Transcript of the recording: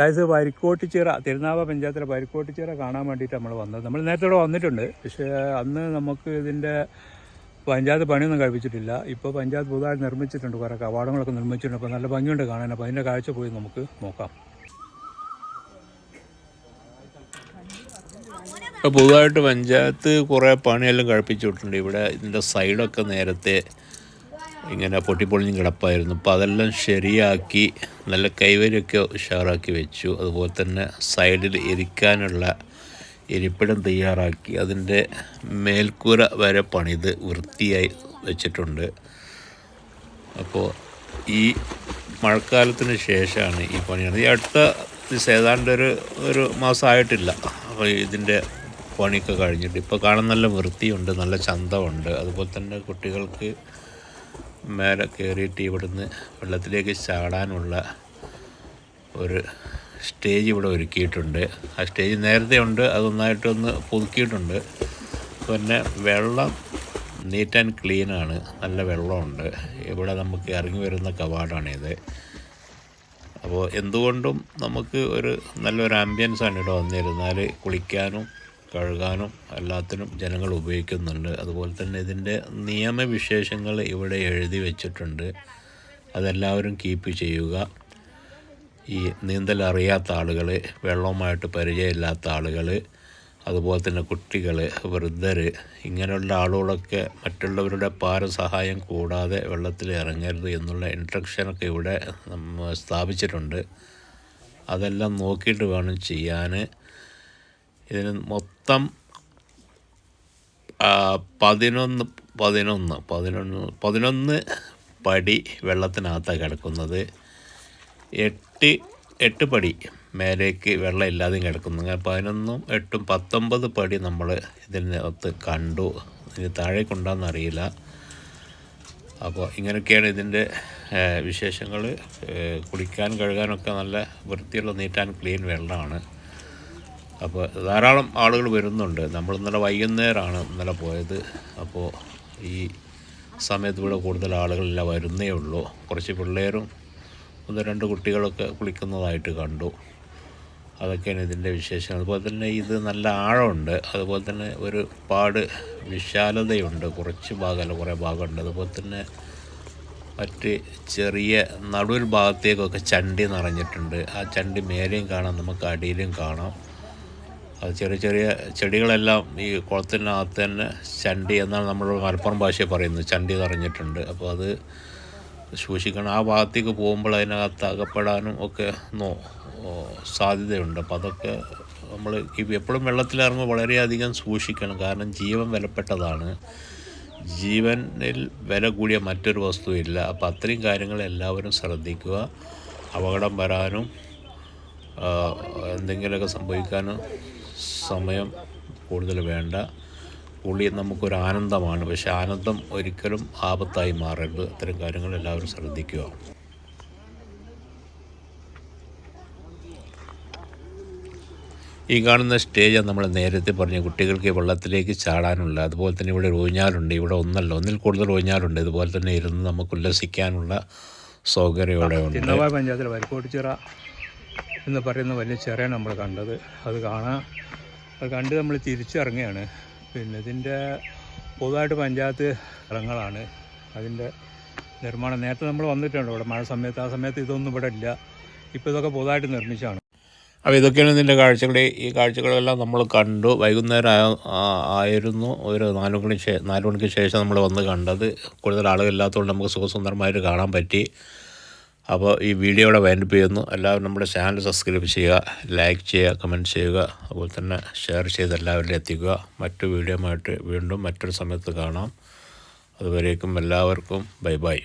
Guys വരിക്കോട്ടിച്ചിറ തിരുനാവ പഞ്ചായത്തിലെ വരിക്കോട്ടിച്ചിറ കാണാൻ വേണ്ടിയിട്ട് നമ്മൾ വന്നത്. നമ്മൾ നേരത്തെ ഇവിടെ വന്നിട്ടുണ്ട്. പക്ഷേ അന്ന് നമുക്ക് ഇതിന്റെ പഞ്ചായത്ത് പണിയൊന്നും കഴിപ്പിച്ചിട്ടില്ല. ഇപ്പോൾ പഞ്ചായത്ത് പുതുതായിട്ട് നിർമ്മിച്ചിട്ടുണ്ട് കുറേ കവാടങ്ങളൊക്കെ നിർമ്മിച്ചിട്ടുണ്ട്. അപ്പോൾ നല്ല ഭംഗിയുണ്ട് കാണാൻ. അപ്പോൾ അതിന്റെ കാഴ്ച പോയി നമുക്ക് നോക്കാം. ഇപ്പോൾ പുതുതായിട്ട് പഞ്ചായത്ത് കുറേ പണിയെല്ലാം കഴിപ്പിച്ചു വിട്ടിട്ടുണ്ട് ഇവിടെ ഇതിന്റെ സൈഡൊക്കെ നേരത്തെ ഇങ്ങനെ പൊട്ടിപ്പൊളിഞ്ഞ് കിടപ്പായിരുന്നു. അപ്പോൾ അതെല്ലാം ശരിയാക്കി നല്ല കൈവരിയൊക്കെ ഉഷാറാക്കി വെച്ചു. അതുപോലെ തന്നെ സൈഡിൽ ഇരിക്കാനുള്ള ഇരിപ്പിടം തയ്യാറാക്കി. അതിന്റെ മേൽക്കൂര വരെ പണിത് വൃത്തിയായി വെച്ചിട്ടുണ്ട്. അപ്പോൾ ഈ മഴക്കാലത്തിന് ശേഷമാണ് ഈ പണി ഈ അടുത്ത ഏതാണ്ട് ഒരു ഒരു മാസമായിട്ടില്ല. അപ്പോൾ ഇതിന്റെ പണിയൊക്കെ കഴിഞ്ഞിട്ട്. ഇപ്പോൾ കാണാൻ നല്ല വൃത്തിയുണ്ട് നല്ല ചന്തമുണ്ട്. അതുപോലെ തന്നെ കുട്ടികൾക്ക് മേലെ കയറിയിട്ട് ഇവിടുന്ന് വെള്ളത്തിലേക്ക് ചാടാനുള്ള ഒരു സ്റ്റേജ് ഇവിടെ ഒരുക്കിയിട്ടുണ്ട്. ആ സ്റ്റേജ് നേരത്തെ ഉണ്ട് അതൊന്നായിട്ടൊന്ന് പുതുക്കിയിട്ടുണ്ട്. പിന്നെ വെള്ളം നീറ്റ് ആൻഡ് ക്ലീനാണ് നല്ല വെള്ളമുണ്ട്. ഇവിടെ നമുക്ക് ഇറങ്ങി വരുന്ന കവാടാണിത്. അപ്പോൾ എന്തുകൊണ്ടും നമുക്ക് ഒരു നല്ലൊരു ആംബിയൻസ് ആണ് ഇവിടെ വന്നിരുന്നാൽ കുളിക്കാനും കഴുകാനും എല്ലാത്തിനും ജനങ്ങൾ ഉപയോഗിക്കുന്നുണ്ട്. അതുപോലെ തന്നെ ഇതിന്റെ നിയമവിശേഷങ്ങൾ ഇവിടെ എഴുതി വെച്ചിട്ടുണ്ട്. അതെല്ലാവരും കീപ്പ് ചെയ്യുക. ഈ നീന്തൽ അറിയാത്ത ആളുകൾ വെള്ളവുമായിട്ട് പരിചയമില്ലാത്ത ആളുകൾ അതുപോലെ തന്നെ കുട്ടികൾ വൃദ്ധർ ഇങ്ങനെയുള്ള ആളുകളൊക്കെ മറ്റുള്ളവരുടെ പാരസഹായം കൂടാതെ വെള്ളത്തിൽ ഇറങ്ങരുത് എന്നുള്ള ഇൻസ്ട്രക്ഷനൊക്കെ ഇവിടെ സ്ഥാപിച്ചിട്ടുണ്ട്. അതെല്ലാം നോക്കിയിട്ട് വേണം ചെയ്യാൻ. ഇതിന് മൊത്തം പതിനൊന്ന് പതിനൊന്ന് പതിനൊന്ന് പതിനൊന്ന് പടി വെള്ളത്തിനകത്താണ് കിടക്കുന്നത്. എട്ട് എട്ട് പടി മേലേക്ക് വെള്ളം ഇല്ലാതെയും കിടക്കുന്നു. അങ്ങനെ പതിനൊന്നും എട്ടും പത്തൊമ്പത് പടി നമ്മൾ ഇതിനകത്ത് കണ്ടു. ഇതിന് താഴേക്കുണ്ടാന്ന് അറിയില്ല. അപ്പോൾ ഇങ്ങനെയൊക്കെയാണ് ഇതിന്റെ വിശേഷങ്ങൾ. കുടിക്കാൻ കഴുകാനൊക്കെ നല്ല വൃത്തിയുള്ള നീറ്റ് ആൻഡ് ക്ലീൻ വെള്ളമാണ്. അപ്പോൾ ധാരാളം ആളുകൾ വരുന്നുണ്ട്. നമ്മൾ ഇന്നലെ വൈകുന്നേരമാണ് ഇന്നലെ പോയത്. അപ്പോൾ ഈ സമയത്ത് ഇവിടെ കൂടുതൽ ആളുകളില്ല വരുന്നേ ഉള്ളൂ. കുറച്ച് പിള്ളേരും ഒന്ന് രണ്ട് കുട്ടികളൊക്കെ കുളിക്കുന്നതായിട്ട് കണ്ടു. അതൊക്കെയാണ് ഇതിന്റെ വിശേഷം അതുപോലെ തന്നെ ഇത് നല്ല ആഴമുണ്ട്. അതുപോലെ തന്നെ ഒരു പാട് വിശാലതയുണ്ട്. കുറച്ച് ഭാഗമല്ല കുറേ ഭാഗമുണ്ട്. അതുപോലെ തന്നെ മറ്റ് ചെറിയ നടുവിൽ ഭാഗത്തേക്കൊക്കെ ചണ്ടി നിറഞ്ഞിട്ടുണ്ട്. ആ ചണ്ടി മേലെയും കാണാം നമുക്ക് അടിയിലും കാണാം. അത് ചെറിയ ചെറിയ ചെടികളെല്ലാം ഈ കുളത്തിനകത്ത് തന്നെ ചണ്ടി എന്നാണ് നമ്മൾ മലപ്പുറം ഭാഷയിൽ പറയുന്നത്. ചണ്ടി നിറഞ്ഞിട്ടുണ്ട്. അപ്പോൾ അത് സൂക്ഷിക്കണം. ആ ഭാഗത്തേക്ക് പോകുമ്പോൾ അതിനകത്ത് അകപ്പെടാനും ഒക്കെ നോ സാധ്യതയുണ്ട്. അപ്പോൾ അതൊക്കെ നമ്മൾ എപ്പോഴും വെള്ളത്തിലിറങ്ങുമ്പോൾ വളരെയധികം സൂക്ഷിക്കണം. കാരണം ജീവൻ വിലപ്പെട്ടതാണ്. ജീവനിൽ വില കൂടിയ മറ്റൊരു വസ്തുവില്ല. അപ്പോൾ അത്രയും കാര്യങ്ങൾ എല്ലാവരും ശ്രദ്ധിക്കുക. അപകടം വരാനും എന്തെങ്കിലുമൊക്കെ സംഭവിക്കാനും സമയം കൂടുതൽ വേണ്ട. പുള്ളി നമുക്കൊരു ആനന്ദമാണ്. പക്ഷെ ആനന്ദം ഒരിക്കലും ആപത്തായി മാറരുത്. അത്തരം കാര്യങ്ങൾ എല്ലാവരും ശ്രദ്ധിക്കുക. ഈ കാണുന്ന സ്റ്റേജ് നമ്മൾ നേരത്തെ പറഞ്ഞ കുട്ടികൾക്ക് വെള്ളത്തിലേക്ക് ചാടാനുള്ള അതുപോലെ തന്നെ ഇവിടെ ഒഴിഞ്ഞാലുണ്ട് ഇവിടെ ഒന്നല്ല ഒന്നിൽ കൂടുതൽ ഊഞ്ഞാലുണ്ട്. ഇതുപോലെ തന്നെ ഇരുന്ന് നമുക്ക് ഉല്ലസിക്കാനുള്ള സൗകര്യം ഇവിടെ ഉണ്ട് പഞ്ചായത്തിൽ പഞ്ചായത്തിലെ വരിക്കോട്ടിച്ചിറ എന്ന് പറയുന്ന വലിയ ചെറിയാണ് നമ്മൾ കണ്ടത്. അത് കാണാൻ അത് കണ്ട് നമ്മൾ തിരിച്ചിറങ്ങുകയാണ്. പിന്നെ ഇതിന്റെ പൊതുവായിട്ട് പഞ്ചായത്ത് സ്ഥലങ്ങളാണ് അതിന്റെ നിർമ്മാണം നേരത്തെ നമ്മൾ വന്നിട്ടുണ്ട് ഇവിടെ. മഴ സമയത്ത് ആ സമയത്ത് ഇതൊന്നും ഇവിടെ ഇല്ല. ഇപ്പോൾ ഇതൊക്കെ പൊതുവായിട്ട് നിർമ്മിച്ചാണ് അപ്പോൾ ഇതൊക്കെയാണ് ഇതിന്റെ കാഴ്ചകൾ ഈ കാഴ്ചകളെല്ലാം നമ്മൾ കണ്ടു. വൈകുന്നേരം ആയിരുന്നു. ഒരു നാല് മണി ശേ നാല് മണിക്ക് ശേഷം നമ്മൾ വന്ന് കണ്ടത്. കൂടുതൽ ആളുകളില്ലാത്തതുകൊണ്ട് നമുക്ക് സുഖസുന്ദരമായിട്ട് കാണാൻ പറ്റി. അപ്പോൾ ഈ വീഡിയോയുടെ വൈൻഡപ്പ് ചെയ്യുന്നു. എല്ലാവരും നമ്മുടെ ചാനൽ സബ്സ്ക്രൈബ് ചെയ്യുക ലൈക്ക് ചെയ്യുക കമന്റ് ചെയ്യുക അതുപോലെ തന്നെ ഷെയർ ചെയ്ത് എല്ലാവരിലും എത്തിക്കുക. മറ്റു വീഡിയോയുമായിട്ട് വീണ്ടും മറ്റൊരു സമയത്ത് കാണാം. അതുവരേക്കും എല്ലാവർക്കും ബൈ ബൈ.